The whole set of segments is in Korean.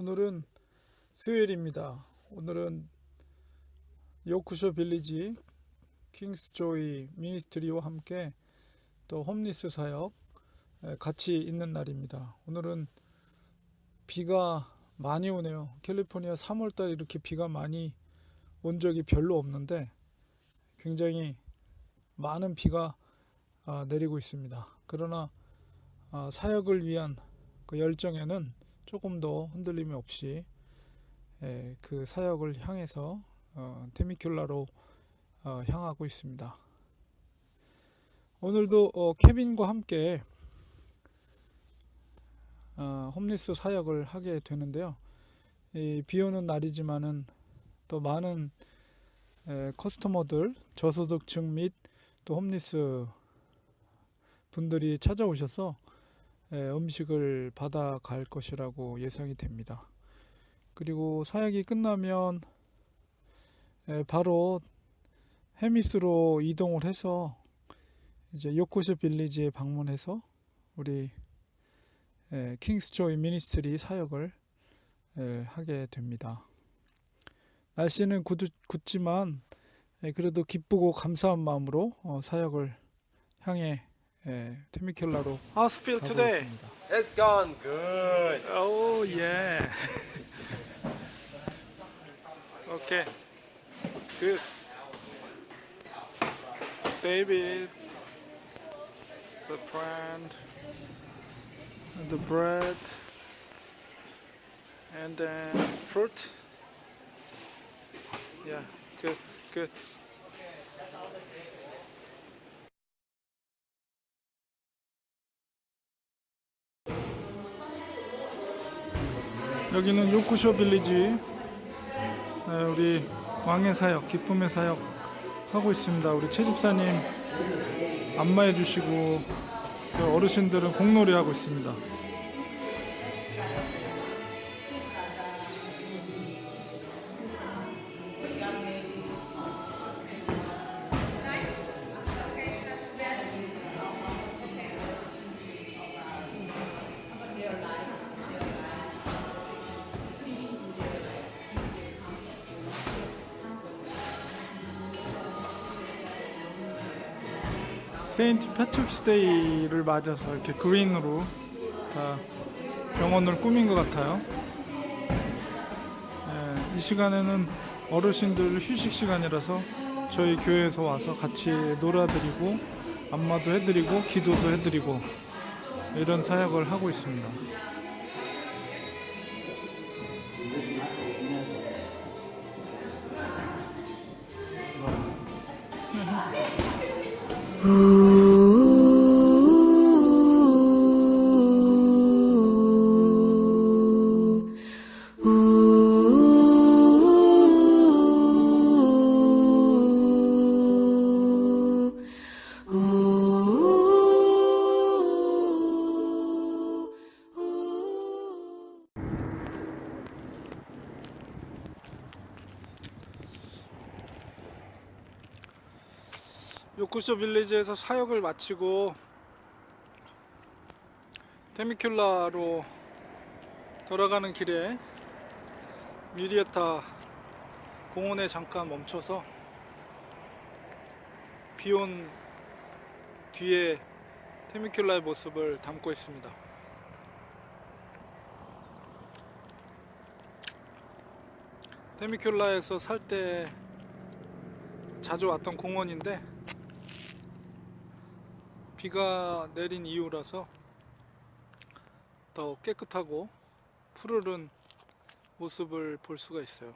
오늘은 수요일입니다. 오늘은 요크셔 빌리지 킹스 조이 미니스트리와 함께 또 홈리스 사역 에, 같이 있는 날입니다. 오늘은 비가 많이 오네요. 캘리포니아 3월달 이렇게 비가 많이 온 적이 별로 없는데 굉장히 많은 비가 아, 내리고 있습니다. 그러나 아, 사역을 위한 그 열정에는 조금 더 흔들림이 없이 예, 그 사역을 향해서 어, 테미큘라로 어, 향하고 있습니다. 오늘도 어, 케빈과 함께 어, 홈리스 사역을 하게 되는데요. 이 비 오는 날이지만은 또 많은 에, 커스터머들 저소득층 및 또 홈리스 분들이 찾아오셔서 에, 음식을 받아갈 것이라고 예상이 됩니다. 그리고 사역이 끝나면 에, 바로 해미스로 이동을 해서 이제 요코시 빌리지에 방문해서 우리 에, 킹스 조이 미니스트리 사역을 에, 하게 됩니다. 날씨는 굳, 굳지만 에, 그래도 기쁘고 감사한 마음으로 어, 사역을 향해 에, 테미켈라로 How's feel 가고 있습니다. It's gone good. Oh yeah. okay. Good. David, the friend, and the bread, and then fruit. Yeah, good, good. 여기는 요쿠쇼 빌리지. 네, 우리 왕의 사역 기쁨의 사역 하고 있습니다. 우리 최집사님 안마해 주시고 저 어르신들은 공놀이 하고 있습니다 세인트 패트릭스 데이를 맞아서 이렇게 그린으로 다 병원을 꾸민 것 같아요. 예, 이 시간에는 어르신들 휴식 시간이라서 저희 교회에서 와서 같이 놀아드리고 안마도 해드리고 기도도 해드리고 이런 사역을 하고 있습니다. 요쿠쇼 빌리지에서 사역을 마치고 테미큘라로 돌아가는 길에 미리에타 공원에 잠깐 멈춰서 비온 뒤에 테미큘라의 모습을 담고 있습니다. 테미큘라에서 살 때 자주 왔던 공원인데 비가 내린 이후라서 더 깨끗하고 푸르른 모습을 볼 수가 있어요.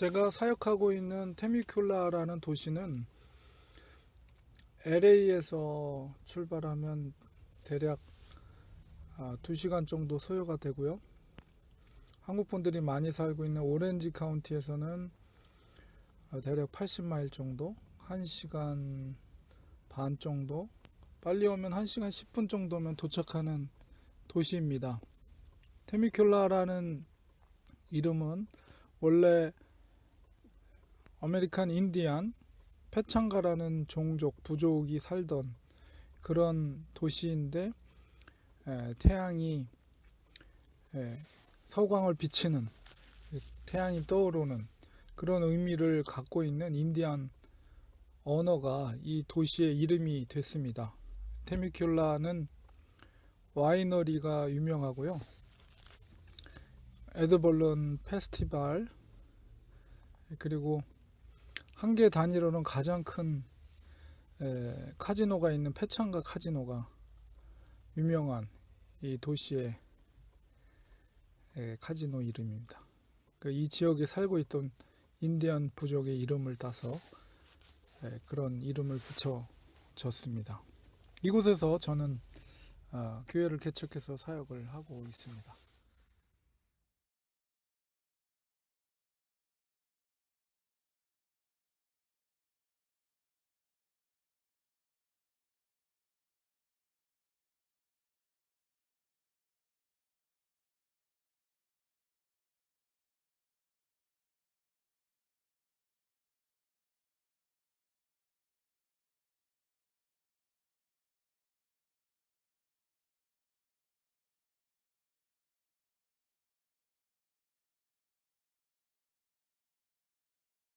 제가 사역하고 있는 테미큘라라는 도시는 LA에서 출발하면 대략 2시간 정도 소요가 되고요. 한국 분들이 많이 살고 있는 오렌지 카운티에서는 아, 대략 80마일 정도, 1시간 반 정도 빨리 오면 1시간 10분 정도면 도착하는 도시입니다. 테미큘라라는 이름은 원래 아메리칸 인디안 페창가라는 종족 부족이 살던 그런 도시인데 에, 태양이 에, 서광을 비치는 태양이 떠오르는 그런 의미를 갖고 있는 인디안 언어가 이 도시의 이름이 됐습니다. 테미큘라는 와이너리가 유명하고요. 에드벌런 페스티벌 그리고 한 개 단위로는 가장 큰 에, 카지노가 있는 페창가 카지노가 유명한 이 도시의 에, 카지노 이름입니다. 그이 지역에 살고 있던 인디안 부족의 이름을 따서 에, 그런 이름을 붙여졌습니다. 이곳에서 저는 어, 교회를 개척해서 사역을 하고 있습니다.